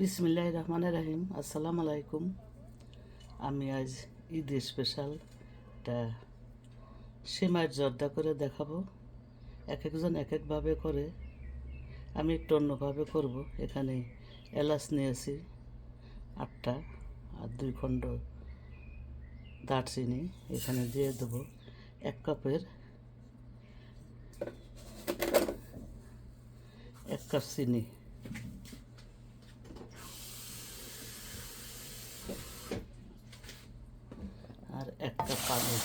বিসমিল্লাহ রহমান রাহিম। আসসালামু আলাইকুম। আমি আজ ঈদের স্পেশাল একটা সেমাইয়ের জর্দা করে দেখাবো। এক একজন এক একভাবে করে, আমি একটু অন্যভাবে করব। এখানে এলাচ নিয়েছি, আটটা আর দুই খণ্ড দারচিনি এখানে দিয়ে দেবো। এক কাপের, এক কাপ চিনি আর একটা পানি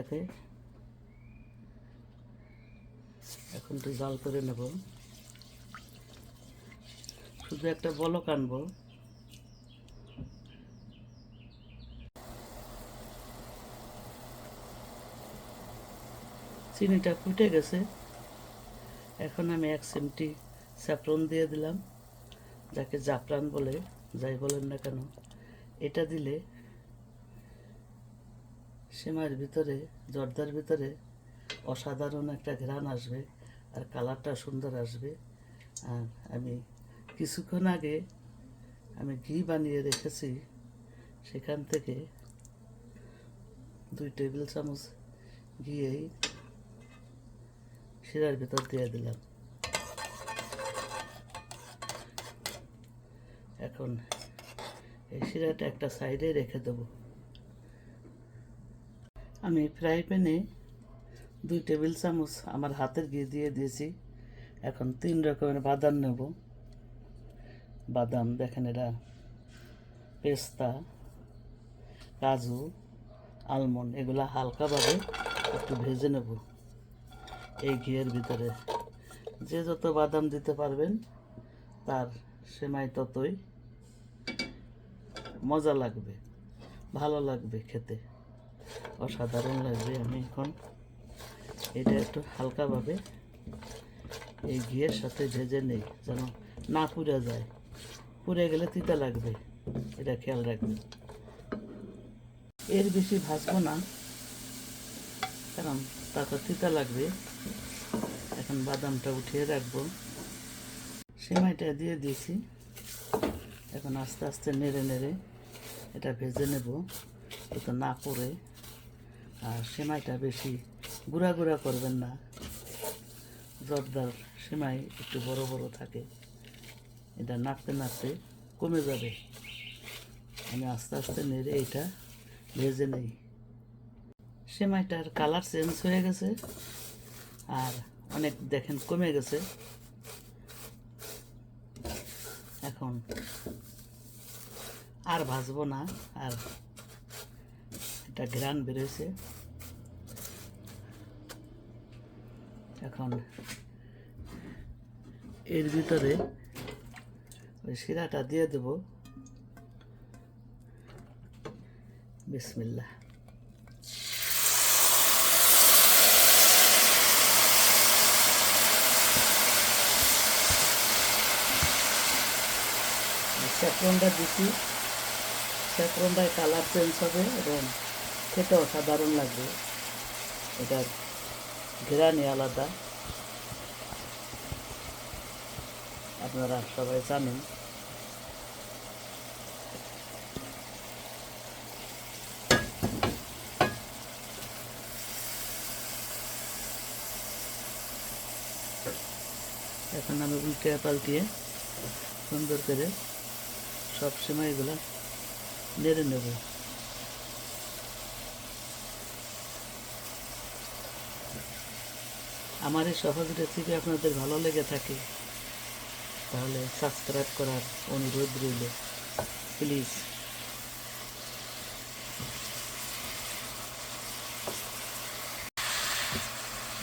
এটাকে এখন একটু জাল করে নেব। শুধু একটা বলক আনব। চিনিটা ফুটে গেছে। এখন আমি এক চিমটি স্যাফরন দিয়ে দিলাম। যাকে জাফরান বলে, যাই বলেন না কেন, এটা দিলে সেমাইয়ের ভিতরে, জর্দার ভিতরে অসাধারণ একটা ঘ্রাণ আসবে আর কালারটা সুন্দর আসবে। আর আমি কিছুক্ষণ আগে আমি ঘি বানিয়ে রেখেছি, সেখান থেকে দুই টেবিল চামচ ঘি এই শিরার ভিতর দিয়ে দিলাম। এখন এই শিরাটা একটা সাইডে রেখে দেবো। আমি ফ্রাই প্যানে দুই টেবিল চামচ আমার হাতের ঘি দিয়ে দিয়েছি। এখন তিন রকমের বাদাম নেব। বাদাম, দেখেন এটা পেস্তা, কাজু, আলমন্ড, এগুলো হালকাভাবে একটু ভেজে নেব। এই ঘিয়ের ভিতরে যে যত বাদাম দিতে পারবেন, তার সেমাই ততই মজা লাগবে, ভালো লাগবে খেতে। অসাধারণ লাগবে আমি এখন। এটা একটু হালকাভাবে এই ঘিয়ের সাথে ভেজে নেই, যেন না পুড়ে যায়। পুড়ে গেলে তিতা লাগবে, এটা খেয়াল রাখবেন। এর বেশি ভাজবো না, কারণ তাতে তিতা লাগবে। এখন বাদামটা উঠিয়ে রাখব। সেমাইটা দিয়ে দিয়েছি। এখন আস্তে আস্তে নেড়ে নেড়ে এটা ভেজে নেব, যাতে না পড়ে। আর সেমাইটা বেশি গুঁড়া গুঁড়া করবেন না। জর্দার সেমাই একটু বড় বড় থাকে। এটা নাড়তে নাড়তে কমে যাবে। আমি আস্তে আস্তে নেড়ে এটা ভেজে নেই। সেমাইটার কালার চেঞ্জ হয়ে গেছে আর অনেক দেখেন কমে গেছে। এখন আর ভাজবো না আর এটা ঘ্রাণ বেরোয়েছে এখন এর ভিতরে ওই শিরাটা দিয়ে দেব। বিসমিল্লা স্যাফরনটা দিচ্ছি স্যাফরনটায় কালার চেঞ্জ হবে এবং খেতে অসাধারণ লাগবে। এটার ঘেরানি আলাদা। আপনারা সবাই জানেন। এখন আমি উল্টে পাল্টিয়ে সুন্দর করে সব সময় এগুলো নেড়ে নেব। আমার এই সহজ রেসিপি আপনাদের ভালো লেগে থাকে, তাহলে সাবস্ক্রাইব করার অনুরোধ রইল। প্লিজ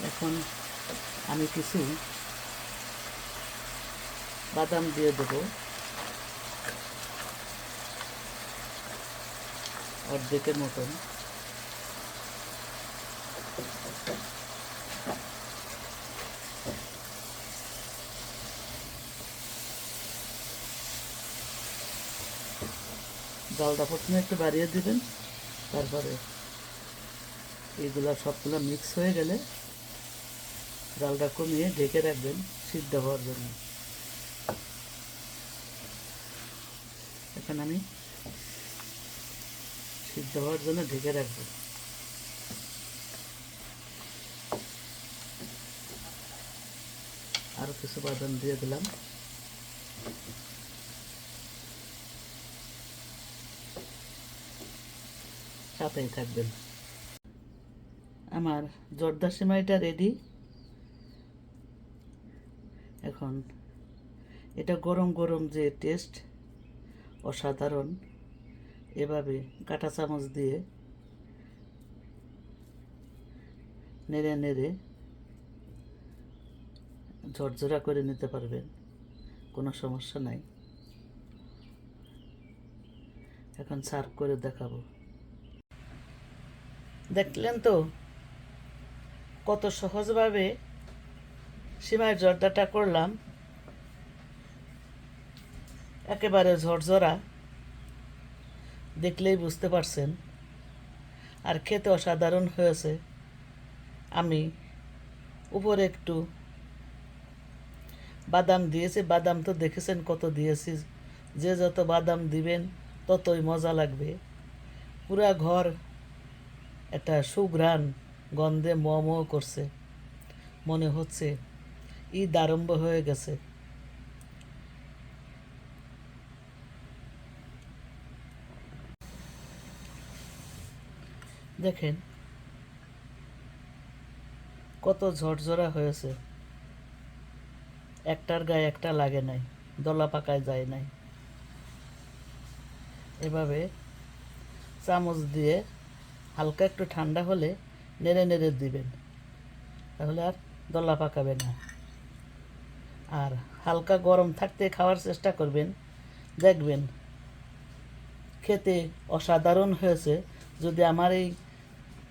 এখন আমি কিছু বাদাম দিয়ে দেবো। অর্ধেকের মতন। জলটা প্রথমে একটু বাড়িয়ে দিবেন, তারপরে এইগুলো সবগুলো মিক্স হয়ে গেলে জালটা কমিয়ে ঢেকে রাখবেন সিদ্ধ হওয়ার জন্য। এখন আমি সিদ্ধ হওয়ার জন্য ঢেকে রাখব। আরও কিছু বাদাম দিয়ে দিলাম। সাথেই থাকবেন। আমার জর্দা সিমাইটা রেডি এখন এটা গরম গরম যে টেস্ট অসাধারণ। এভাবে কাঁটা চামচ দিয়ে নেড়ে নেড়ে ঝরঝরা করে নিতে পারবেন, কোনো সমস্যা নাই। এখন সার্ভ করে দেখাবো। দেখলেন তো? কত সহজভাবে সীমায় জর্দাটা করলাম। একেবারে ঝরঝরা। দেখলেই বুঝতে পারছেন। আর খেতে অসাধারণ হয়েছে। আমি উপরে একটু বাদাম দিয়েছি। বাদাম তো দেখেছেন কত দিয়েছি। যে যত বাদাম দিবেন, ততই মজা লাগবে। পুরা ঘর একটা সুঘ্রাণ গন্ধে ম ম করছে। মনে হচ্ছে ঈদ আরম্ভ হয়ে গেছে। দেখেন, কত ঝরঝরা হয়েছে। একটার গায়ে একটা লাগে নাই, দলা পাকায় যায় নাই। এভাবে চামচ দিয়ে হালকা একটু ঠান্ডা হলে নেড়ে নেড়ে দিবেন। তাহলে আর দলা পাকাবে না। আর হালকা গরম থাকতে খাওয়ার চেষ্টা করবেন। দেখবেন খেতে অসাধারণ হয়েছে। যদি আমার এই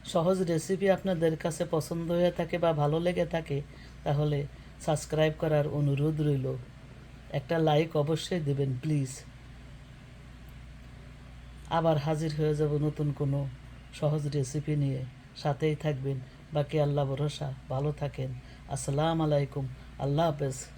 সহজ রেসিপি আপনাদের কাছে পছন্দ হয়ে থাকে বা ভালো লেগে থাকে, তাহলে সাবস্ক্রাইব করার অনুরোধ রইল। একটা লাইক অবশ্যই দেবেন প্লিজ আবার হাজির হয়ে যাব নতুন কোনো সহজ রেসিপি নিয়ে সাথেই থাকবেন। বাকি আল্লাহ ভরসা ভালো থাকেন। আসসালাম আলাইকুম। আল্লাহ হাফেজ।